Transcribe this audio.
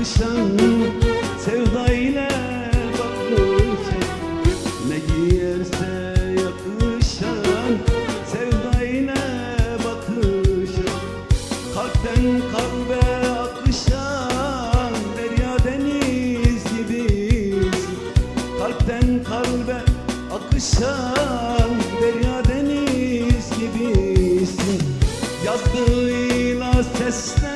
bakışan sevda ile bakmışım. Ne giyerse yakışan sevda ile bakışan Kalpten kalbe akışan derya deniz gibisin. Kalpten kalbe akışan derya deniz gibisin. Yazdığıyla seslen